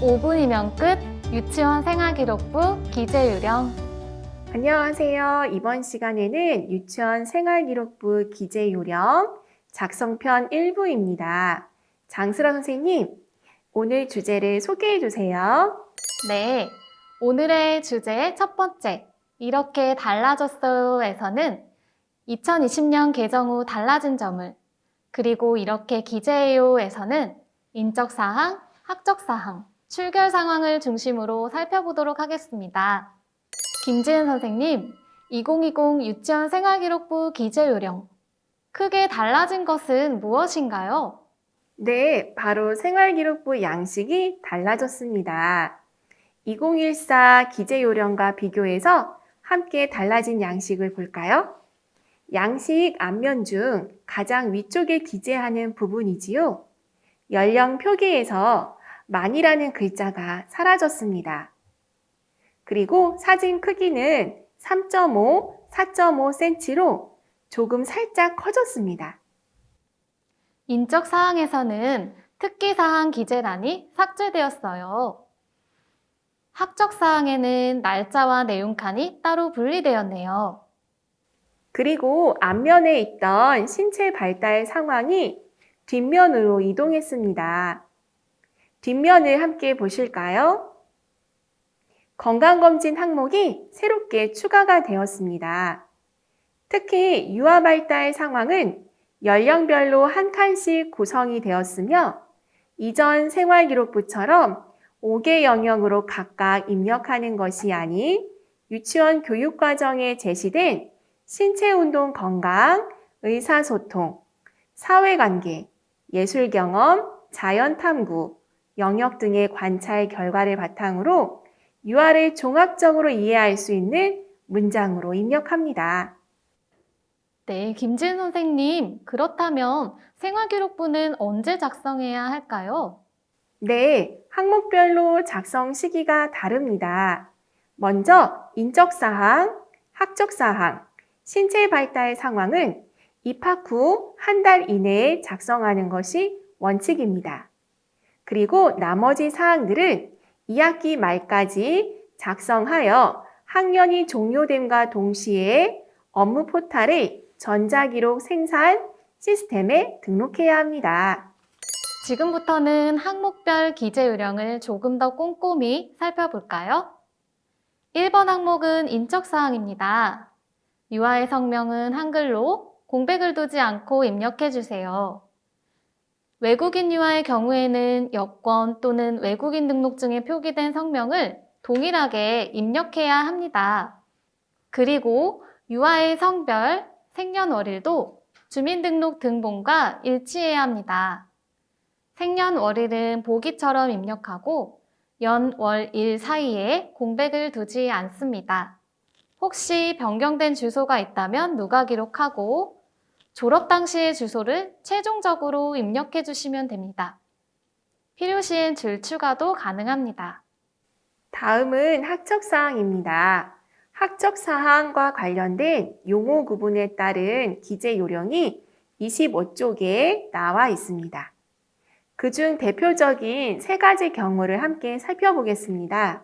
5분이면 끝 유치원 생활기록부 기재유령 안녕하세요. 이번 시간에는 유치원 생활기록부 기재 요령 작성편 1부입니다. 장수라 선생님, 오늘 주제를 소개해 주세요. 네, 오늘의 주제 첫 번째 이렇게 달라졌어요에서는 2020년 개정 후 달라진 점을 그리고 이렇게 기재해요에서는 인적 사항, 학적 사항, 출결 상황을 중심으로 살펴보도록 하겠습니다. 김지은 선생님, 2020 유치원 생활기록부 기재 요령 크게 달라진 것은 무엇인가요? 네, 바로 생활기록부 양식이 달라졌습니다. 2014 기재 요령과 비교해서 함께 달라진 양식을 볼까요? 양식 앞면 중 가장 위쪽에 기재하는 부분이지요. 연령 표기에서 만이라는 글자가 사라졌습니다. 그리고 사진 크기는 3.5, 4.5cm로 조금 살짝 커졌습니다. 인적 사항에서는 특기 사항 기재란이 삭제되었어요. 학적 사항에는 날짜와 내용 칸이 따로 분리되었네요. 그리고 앞면에 있던 신체 발달 상황이 뒷면으로 이동했습니다. 뒷면을 함께 보실까요? 건강검진 항목이 새롭게 추가가 되었습니다. 특히 유아 발달 상황은 연령별로 한 칸씩 구성이 되었으며 이전 생활기록부처럼 5개 영역으로 각각 입력하는 것이 아닌 유치원 교육과정에 제시된 신체운동 건강, 의사소통, 사회관계, 예술경험, 자연탐구, 영역 등의 관찰 결과를 바탕으로 유아를 종합적으로 이해할 수 있는 문장으로 입력합니다. 네, 김지은 선생님. 그렇다면 생활기록부는 언제 작성해야 할까요? 네, 항목별로 작성 시기가 다릅니다. 먼저 인적사항, 학적사항, 신체 발달 상황은 입학 후 한 달 이내에 작성하는 것이 원칙입니다. 그리고 나머지 사항들은 2학기 말까지 작성하여 학년이 종료됨과 동시에 업무 포탈에 전자기록 생산 시스템에 등록해야 합니다. 지금부터는 항목별 기재 요령을 조금 더 꼼꼼히 살펴볼까요? 1번 항목은 인적 사항입니다. 유아의 성명은 한글로 공백을 두지 않고 입력해 주세요. 외국인 유아의 경우에는 여권 또는 외국인 등록증에 표기된 성명을 동일하게 입력해야 합니다. 그리고 유아의 성별, 생년월일도 주민등록 등본과 일치해야 합니다. 생년월일은 보기처럼 입력하고 연, 월, 일 사이에 공백을 두지 않습니다. 혹시 변경된 주소가 있다면 누가 기록하고 졸업 당시의 주소를 최종적으로 입력해 주시면 됩니다. 필요시엔 줄 추가도 가능합니다. 다음은 학적사항입니다. 학적사항과 관련된 용어 구분에 따른 기재 요령이 25쪽에 나와 있습니다. 그중 대표적인 세 가지 경우를 함께 살펴보겠습니다.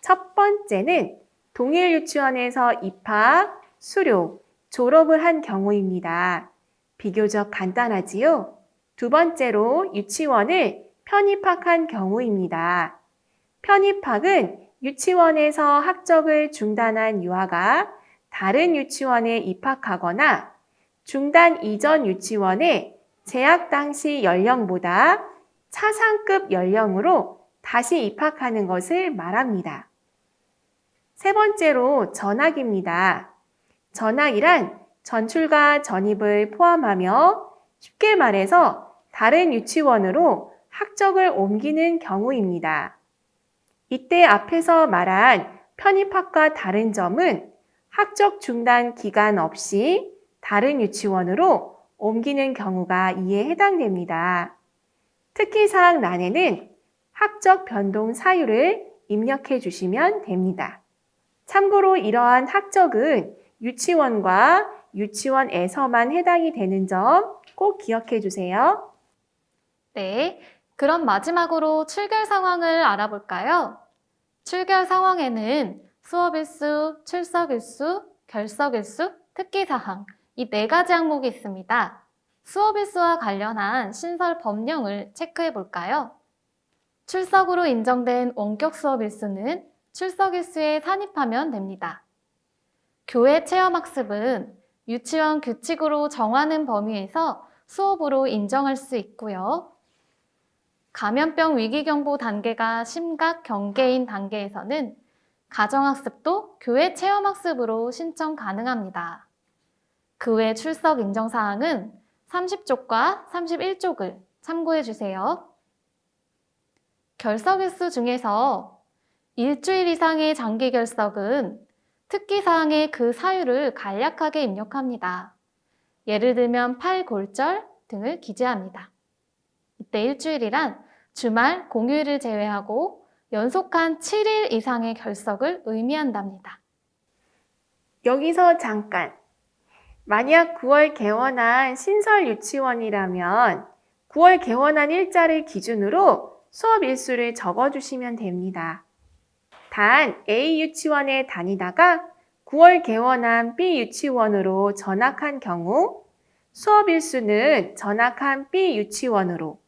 첫 번째는 동일 유치원에서 입학, 수료, 졸업을 한 경우입니다. 비교적 간단하지요? 두 번째로 유치원을 편입학한 경우입니다. 편입학은 유치원에서 학적을 중단한 유아가 다른 유치원에 입학하거나 중단 이전 유치원에 재학 당시 연령보다 차상급 연령으로 다시 입학하는 것을 말합니다. 세 번째로 전학입니다. 전학이란 전출과 전입을 포함하며 쉽게 말해서 다른 유치원으로 학적을 옮기는 경우입니다. 이때 앞에서 말한 편입학과 다른 점은 학적 중단 기간 없이 다른 유치원으로 옮기는 경우가 이에 해당됩니다. 특기사항 란에는 학적 변동 사유를 입력해 주시면 됩니다. 참고로 이러한 학적은 유치원과 유치원에서만 해당이 되는 점 꼭 기억해 주세요. 네, 그럼 마지막으로 출결 상황을 알아볼까요? 출결 상황에는 수업 일수, 출석 일수, 결석 일수, 특기 사항 이 네 가지 항목이 있습니다. 수업 일수와 관련한 신설 법령을 체크해 볼까요? 출석으로 인정된 원격 수업 일수는 출석 일수에 산입하면 됩니다. 교회 체험 학습은 유치원 규칙으로 정하는 범위에서 수업으로 인정할 수 있고요. 감염병 위기경보 단계가 심각 경계인 단계에서는 가정학습도 교회 체험학습으로 신청 가능합니다. 그 외 출석 인정사항은 30쪽과 31쪽을 참고해 주세요. 결석 일수 중에서 일주일 이상의 장기 결석은 특기사항의 그 사유를 간략하게 입력합니다. 예를 들면 팔골절 등을 기재합니다. 이때 일주일이란 주말, 공휴일을 제외하고 연속한 7일 이상의 결석을 의미한답니다. 여기서 잠깐. 만약 9월 개원한 신설 유치원이라면 9월 개원한 일자를 기준으로 수업 일수를 적어주시면 됩니다. 단 A 유치원에 다니다가 9월 개원한 B 유치원으로 전학한 경우 수업 일수는 전학한 B 유치원으로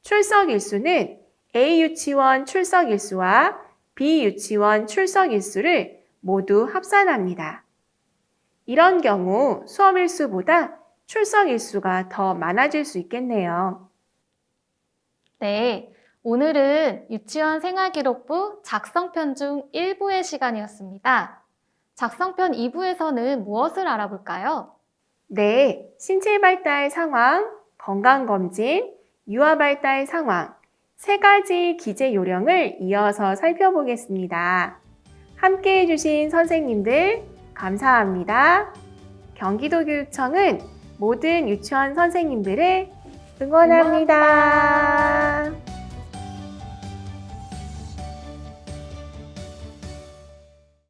출석 일수는 A 유치원 출석 일수와 B 유치원 출석 일수를 모두 합산합니다. 이런 경우 수업 일수보다 출석 일수가 더 많아질 수 있겠네요. 네, 오늘은 유치원 생활기록부 작성편 중 1부의 시간이었습니다. 작성편 2부에서는 무엇을 알아볼까요? 네, 신체 발달 상황, 건강 검진, 유아 발달 상황 세 가지 기재 요령을 이어서 살펴보겠습니다. 함께 해주신 선생님들 감사합니다. 경기도교육청은 모든 유치원 선생님들을 응원합니다.